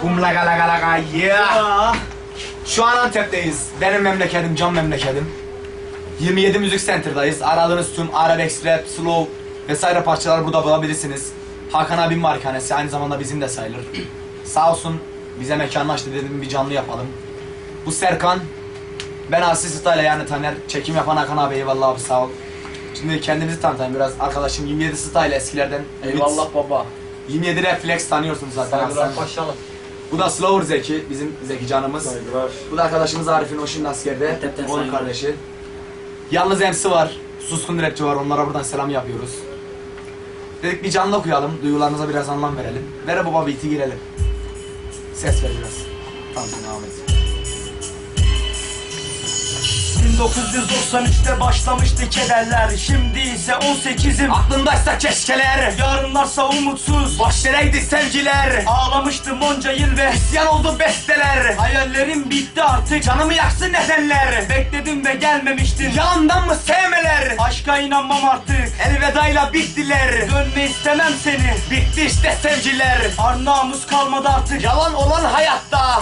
Kum laga laga laga yeah. Şu an Antep'teyiz. Benim memleketim, can memleketim. 27 Müzik Center'dayız. Aradığınız tüm Arabex, Rap, Slow vesaire parçaları burada bulabilirsiniz. Hakan abim markanesi aynı zamanda bizim de sayılır. Sağ olsun bize mekanını açtı dedim bir canlı yapalım. Bu Serkan. Ben Asis Style yani Taner. Çekim yapan Hakan abi eyvallah abi sağ ol. Şimdi kendinizi tanıtayım biraz. Arkadaşım 27 Style eskilerden. Eyvallah baba. 27 Reflex tanıyorsunuz zaten. Saygılar aslında. Bu da Slower Zeki, bizim Zeki canımız. Saygılar. Bu da arkadaşımız Arif'in o şimdi askerde. Antep'ten Onun saygılar. kardeşi. Yalnız MC var. Suskun rapçi var. Onlara buradan selam yapıyoruz. Dedik bir canlı okuyalım. Duygularınıza biraz anlam verelim. Ver baba beat'i girelim. Ses ver biraz. Tamam devam et. 1993'te başlamıştı kederler Şimdi ise 18'im Aklındaysa keşkeler. Yarınlarsa umutsuz Boş yereydi sevgiler. Ağlamıştım onca yıl ve İsyan oldu besteler. Hayallerim bitti artık Canımı yaksın nedenler. Bekledim ve gelmemiştin Yalandan mı sevmeler? Aşka inanmam artık Elvedayla bittiler. Dönme istemem seni Bitti işte sevgiler. Ar namus kalmadı artık Yalan olan hayatta.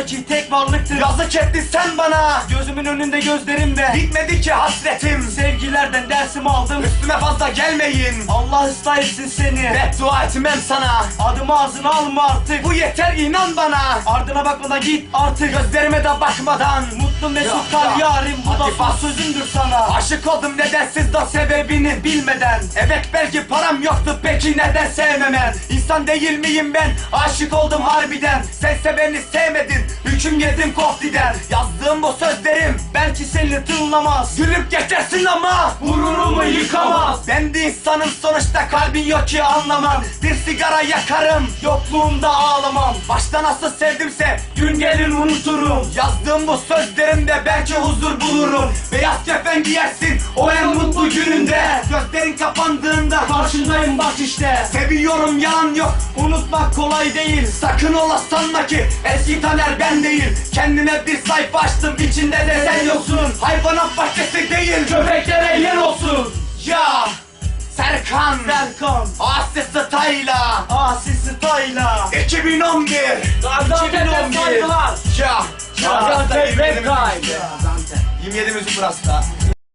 Hayattaki tek varlıktır Yazık ettin sen bana. Gözümün önünde gözlerimde Bitmedi ki hasretim. Sevgilerden dersimi aldım Üstüme fazla gelmeyin. Allah ıslah etsin seni Beddua etmem sana. Adımı ağzına alma artık Bu yeter inan bana. Ardına bakmadan git artık Gözlerime de bakmadan. Mutlu mesut kal ya. yarim Bu da Hadi son sözümdür sana Aşık oldum nedensiz da sebebini bilmeden Evet belki param yoktu peki neden sevmemen İnsan değil miyim ben aşık oldum harbiden Sense beni sevmedin hüküm yedim koftiden Yazdığım bu sözlerim Belki seni tınlamaz Gülüp geçersin ama Gururumu yıkamaz. Ben de insanım sonuçta kalbin yok ki anlamam. Bir sigara yakarım Yokluğumda ağlamam. Başta nasıl sevdimse Gün gelir unuturum. Yazdığım bu sözlerimde belki huzur bulurum. Beyaz kefen giyersin o en mutlu gününde. Gözlerin kapandığında Karşındayım bak işte. Seviyorum yalan yok Unutmak kolay değil. Sakın ola sanma ki eski Taner ben değil. Kendime bir sayfa açtım içinde de sen yoksun Hayvanat bahçesi değil Köpeklere yer olsun. Ya Serkan. Serkan. Asi Style'a Asi Style'a 2011 2011 saygılar Ya Gaziantep Rap Time 27 müzik burası